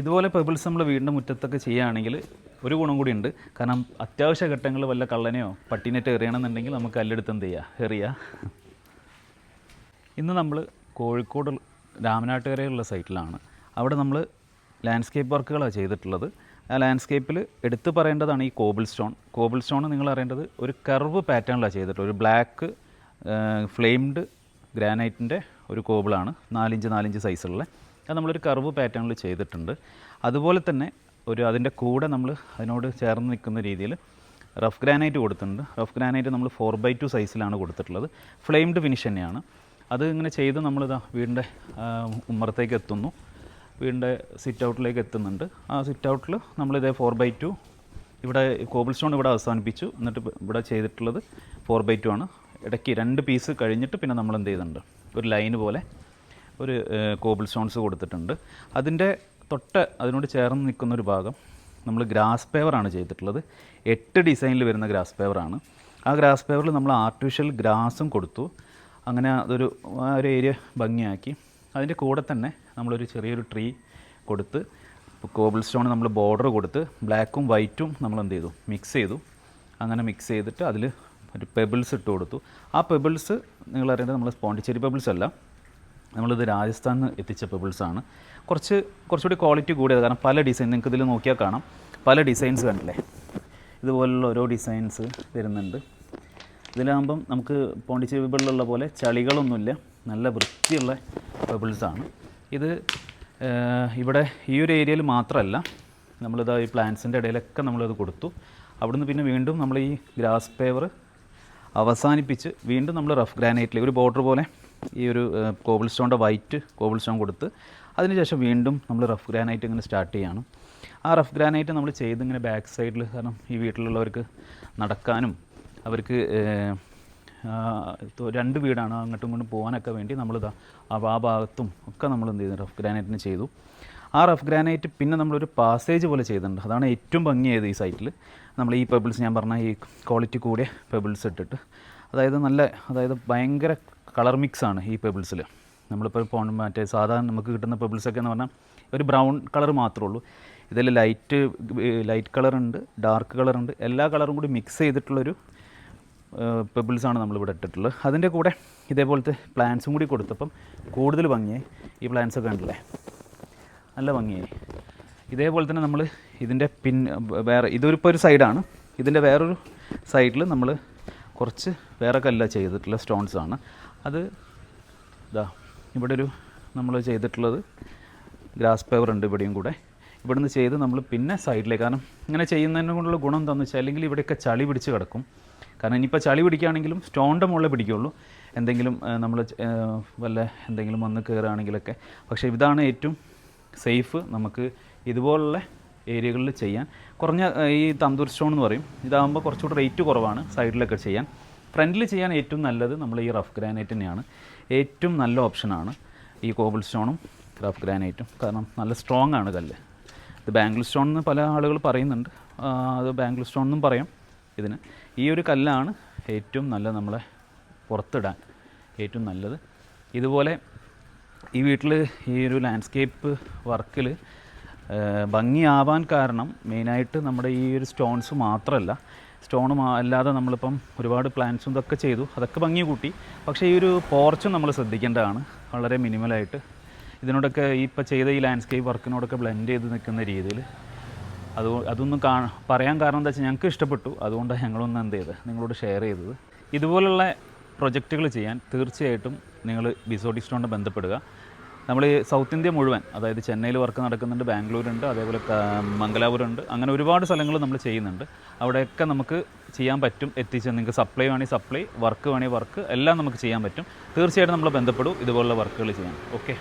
ഇതുപോലെ പെബിൾസ് നമ്മൾ വീണ്ടും മുറ്റത്തൊക്കെ ചെയ്യുകയാണെങ്കിൽ ഒരു ഗുണം കൂടി ഉണ്ട്. കാരണം അത്യാവശ്യ ഘട്ടങ്ങൾ വല്ല കള്ളനെയോ പട്ടീനെറ്റോ എറിയണമെന്നുണ്ടെങ്കിൽ നമുക്ക് കല്ലെടുത്ത് എന്ത് ചെയ്യുക എറിയുക ഇന്ന് നമ്മൾ കോഴിക്കോട് രാമനാട്ടുകരയുള്ള സൈറ്റിലാണ്. അവിടെ നമ്മൾ ലാൻഡ്സ്കേപ്പ് വർക്കുകളാണ് ചെയ്തിട്ടുള്ളത്. ആ ലാൻഡ്സ്കേപ്പിൽ എടുത്തു പറയേണ്ടതാണ് ഈ കോബിൾ സ്റ്റോൺ കോബിൾ സ്റ്റോൺ നിങ്ങൾ അറിയേണ്ടത് ഒരു കർവ് പാറ്റേണിലാണ് ചെയ്തിട്ടുള്ളത്. ഒരു ബ്ലാക്ക് ഫ്ലെയിംഡ് ഗ്രാനൈറ്റിന്റെ ഒരു കോബിളാണ് നാലിഞ്ച് നാലിഞ്ച് സൈസുള്ള അത് നമ്മളൊരു കർവ് പാറ്റേണിൽ ചെയ്തിട്ടുണ്ട്. അതുപോലെ തന്നെ ഒരു അതിന്റെ കൂടെ നമ്മൾ അതിനോട് ചേർന്ന് നിൽക്കുന്ന രീതിയിൽ റഫ് ഗ്രാനൈറ്റ് കൊടുത്തിട്ടുണ്ട്. റഫ് ഗ്രാനൈറ്റ് നമ്മൾ ഫോർ ബൈ ടു സൈസിലാണ് കൊടുത്തിട്ടുള്ളത്. ഫ്ലെയിംഡ് ഫിനിഷ് തന്നെയാണ്. അത് ഇങ്ങനെ ചെയ്ത് നമ്മളിതാ വീടിന്റെ ഉമ്മറത്തേക്ക് എത്തുന്നു. വീടിന്റെ സിറ്റ് ഔട്ടിലേക്ക് എത്തുന്നുണ്ട്. ആ സിറ്റ് ഔട്ടിൽ നമ്മളിതേ ഫോർ ബൈ ടു ഇവിടെ കോബിൾ സ്റ്റോൺ ഇവിടെ അവസാനിപ്പിച്ചു. എന്നിട്ട് ഇവിടെ ചെയ്തിട്ടുള്ളത് ഫോർ ബൈ ടു ആണ്. ഇടയ്ക്ക് രണ്ട് പീസ് കഴിഞ്ഞിട്ട് പിന്നെ നമ്മൾ എന്ത് ചെയ്യുന്നുണ്ട്? ഒരു ലൈന് പോലെ ഒരു കോബിൾ സ്റ്റോൺസ് കൊടുത്തിട്ടുണ്ട്. അതിന്റെ തൊട്ട് അതിനോട് ചേർന്ന് നിൽക്കുന്ന ഒരു ഭാഗം നമ്മൾ ഗ്രാസ് പേവറാണ് ചെയ്തിട്ടുള്ളത്. എട്ട് ഡിസൈനിൽ വരുന്ന ഗ്രാസ് പേവറാണ് ആ ഗ്രാസ് പേവറിൽ നമ്മൾ ആർട്ടിഫിഷ്യൽ ഗ്രാസും കൊടുത്തു. അങ്ങനെ അതൊരു ആ ഒരു ഏരിയ ഭംഗിയാക്കി. അതിന്റെ കൂടെ തന്നെ നമ്മളൊരു ചെറിയൊരു ട്രീ കൊടുത്ത് കോബിൾ സ്റ്റോൺ നമ്മൾ ബോർഡർ കൊടുത്ത് ബ്ലാക്കും വൈറ്റും നമ്മൾ എന്ത് ചെയ്തു? മിക്സ് ചെയ്തു. അങ്ങനെ മിക്സ് ചെയ്തിട്ട് അതിൽ ഒരു പെബിൾസ് ഇട്ട് കൊടുത്തു. ആ പെബിൾസ് നിങ്ങൾ അറിയേണ്ടത് നമ്മൾ സ്പോണ്ടിച്ചേരി പെബിൾസ് അല്ല. നമ്മളിത് രാജസ്ഥാനിൽ നിന്ന് എത്തിച്ച പെബിൾസാണ് കുറച്ച് കുറച്ചുകൂടി ക്വാളിറ്റി കൂടിയത് കാരണം പല ഡിസൈൻ നിങ്ങൾക്ക് ഇതിൽ നോക്കിയാൽ കാണാം. പല ഡിസൈൻസ് കണ്ടില്ലേ? ഇതുപോലുള്ള ഓരോ ഡിസൈൻസ് വരുന്നുണ്ട്. ഇതിലാകുമ്പം നമുക്ക് പോണ്ടിച്ചേരി പെബിളിലുള്ള പോലെ ചളികളൊന്നുമില്ല. നല്ല വൃത്തിയുള്ള പെബിൾസാണ് ഇത് ഇവിടെ ഈ ഒരു ഏരിയയിൽ മാത്രമല്ല നമ്മളിത് ഈ പ്ലാന്റ്സിന്റെ ഇടയിലൊക്കെ നമ്മളിത് കൊടുത്തു. അവിടുന്ന് പിന്നെ വീണ്ടും നമ്മൾ ഈ ഗ്രാസ് പേവർ അവസാനിപ്പിച്ച് വീണ്ടും നമ്മൾ റഫ് ഗ്രാനൈറ്റിൽ ഒരു ബോർഡർ പോലെ ഈ ഒരു കോബിൾ സ്റ്റോണിന്റെ വൈറ്റ് കോബിൾ സ്റ്റോൺ കൊടുത്ത് അതിനുശേഷം വീണ്ടും നമ്മൾ റഫ് ഗ്രാനൈറ്റ് ഇങ്ങനെ സ്റ്റാർട്ട് ചെയ്യണം. ആ റഫ് ഗ്രാനൈറ്റ് നമ്മൾ ചെയ്ത് ഇങ്ങനെ ബാക്ക് സൈഡിൽ കാരണം ഈ വീട്ടിലുള്ളവർക്ക് നടക്കാനും അവർക്ക് രണ്ട് വീടാണ് അങ്ങോട്ടും ഇങ്ങോട്ടും പോകാനൊക്കെ വേണ്ടി നമ്മൾ ആ ഭാഗത്തും ഒക്കെ നമ്മൾ എന്ത് ചെയ്തു റഫ് ഗ്രാനൈറ്റിന് ചെയ്തു. ആ റഫ് ഗ്രാനൈറ്റ് പിന്നെ നമ്മളൊരു പാസേജ് പോലെ ചെയ്തിട്ടുണ്ട്. അതാണ് ഏറ്റവും ഭംഗിയായത് ഈ സൈറ്റിൽ. നമ്മൾ ഈ പെബിൾസ് ഞാൻ പറഞ്ഞ ഈ ക്വാളിറ്റി കൂടിയ പെബിൾസ് ഇട്ടിട്ട്. അതായത് നല്ല അതായത് ഭയങ്കര കളർ മിക്സ് ആണ് ഈ പെബിൾസിൽ നമ്മളിപ്പോൾ ഇപ്പോൾ മറ്റേ സാധാരണ നമുക്ക് കിട്ടുന്ന പെബിൾസൊക്കെ എന്ന് പറഞ്ഞാൽ ഒരു ബ്രൗൺ കളർ മാത്രമേ ഉള്ളൂ. ഇതിൽ ലൈറ്റ് ലൈറ്റ് കളറുണ്ട് ഡാർക്ക് കളറുണ്ട് എല്ലാ കളറും കൂടി മിക്സ് ചെയ്തിട്ടുള്ളൊരു പെബിൾസാണ് നമ്മളിവിടെ ഇട്ടിട്ടുള്ളത്. അതിന്റെ കൂടെ ഇതേപോലത്തെ പ്ലാന്റ്സും കൂടി കൊടുത്തപ്പം കൂടുതൽ ഭംഗിയായി ഈ പ്ലാന്റ്സ് ഒക്കെ ഉണ്ടല്ലേ നല്ല ഭംഗിയായി. ഇതേപോലെ തന്നെ നമ്മൾ ഇതിന്റെ പിൻ വേറെ ഇതൊരു ഇപ്പോൾ ഒരു സൈഡാണ് ഇതിന്റെ വേറൊരു സൈഡിൽ നമ്മൾ കുറച്ച് വേറെ കല്ല ചെയ്തിട്ടുള്ള സ്റ്റോൺസ് ആണ്. അത് ഇതാ ഇവിടെ ഒരു നമ്മൾ ചെയ്തിട്ടുള്ളത് ഗ്രാസ് പേപ്പർ ഉണ്ട് ഇവിടെയും കൂടെ. ഇവിടുന്ന് ചെയ്ത് നമ്മൾ പിന്നെ സൈഡിലേക്ക് കാരണം ഇങ്ങനെ ചെയ്യുന്നതിനെ കൊണ്ടുള്ള ഗുണം എന്താണെന്ന് വെച്ചാൽ അല്ലെങ്കിൽ ഇവിടെയൊക്കെ ചളി പിടിച്ച് കിടക്കും. കാരണം ഇനിയിപ്പോൾ ചളി പിടിക്കുകയാണെങ്കിലും സ്റ്റോണിന്റെ മുകളിൽ പിടിക്കുള്ളൂ. എന്തെങ്കിലും നമ്മൾ വല്ല എന്തെങ്കിലും വന്ന് കയറുകയാണെങ്കിലൊക്കെ പക്ഷേ ഇതാണ് ഏറ്റവും സേഫ് നമുക്ക് ഇതുപോലുള്ള ഏരിയകളിൽ ചെയ്യാൻ. കുറഞ്ഞ ഈ തന്തൂർ സ്റ്റോൺ എന്ന് പറയും. ഇതാകുമ്പോൾ കുറച്ചുകൂടി റേറ്റ് കുറവാണ് സൈഡിലൊക്കെ ചെയ്യാൻ. ഫ്രണ്ടിൽ ചെയ്യാൻ ഏറ്റവും നല്ലത് നമ്മൾ ഈ റഫ് ഗ്രാനൈറ്റ് തന്നെയാണ്. ഏറ്റവും നല്ല ഓപ്ഷനാണ് ഈ കോബിൾ സ്റ്റോണും റഫ് ഗ്രാനൈറ്റും കാരണം നല്ല സ്ട്രോങ് ആണ് കല്ല്. ഇത് ബാംഗ്ലൂർ സ്റ്റോൺ എന്ന് പല ആളുകൾ പറയുന്നുണ്ട്. അത് ബാംഗിൾ സ്റ്റോൺ എന്നും പറയാം ഇതിന്. ഈ ഒരു കല്ലാണ് ഏറ്റവും നല്ല നമ്മളെ പുറത്തിടാൻ ഏറ്റവും നല്ലത്. ഇതുപോലെ ഈ വീട്ടിൽ ഈ ഒരു ലാൻഡ്സ്കേപ്പ് വർക്കിൽ ഭംഗിയാവാൻ കാരണം മെയിനായിട്ട് നമ്മുടെ ഈ ഒരു സ്റ്റോൺസ് മാത്രമല്ല. സ്റ്റോൺ അല്ലാതെ നമ്മളിപ്പം ഒരുപാട് പ്ലാന്റ്സും ഇതൊക്കെ ചെയ്തു. അതൊക്കെ ഭംഗി കൂട്ടി. പക്ഷേ ഈ ഒരു പോർച്ചും നമ്മൾ ശ്രദ്ധിക്കേണ്ടതാണ്. വളരെ മിനിമലായിട്ട്. ഇതിനോടൊക്കെ ഈ ഇപ്പം ചെയ്ത ഈ ലാൻഡ്സ്കേപ്പ് വർക്കിനോടൊക്കെ ബ്ലെൻഡ് ചെയ്ത് നിൽക്കുന്ന രീതിയിൽ. അത് അതൊന്നും കാ പറയാൻ കാരണം എന്താ വെച്ചാൽ ഞങ്ങൾക്ക് ഇഷ്ടപ്പെട്ടു. അതുകൊണ്ടാണ് ഞങ്ങളൊന്ന് എന്ത് ചെയ്തത്? നിങ്ങളോട് ഷെയർ ചെയ്തത്. ഇതുപോലുള്ള പ്രൊജക്റ്റുകൾ ചെയ്യാൻ തീർച്ചയായിട്ടും നിങ്ങൾ ബിസോഡി സ്റ്റോണിനെ ബന്ധപ്പെടുക. നമ്മൾ ഈ സൗത്ത് ഇന്ത്യ മുഴുവൻ അതായത് ചെന്നൈയിൽ വർക്ക് നടക്കുന്നുണ്ട് ബാംഗ്ലൂരുണ്ട് അതേപോലെ മംഗലാപുരമുണ്ട് അങ്ങനെ ഒരുപാട് സ്ഥലങ്ങൾ നമ്മൾ ചെയ്യുന്നുണ്ട്. അവിടെയൊക്കെ നമുക്ക് ചെയ്യാൻ പറ്റും. എത്തിച്ച് നിങ്ങൾക്ക് സപ്ലൈ വേണമെങ്കിൽ സപ്ലൈ വർക്ക് വേണമെങ്കിൽ വർക്ക് എല്ലാം നമുക്ക് ചെയ്യാൻ പറ്റും. തീർച്ചയായിട്ടും നമ്മൾ ബന്ധപ്പെടും ഇതുപോലുള്ള വർക്കുകൾ ചെയ്യാൻ. ഓക്കെ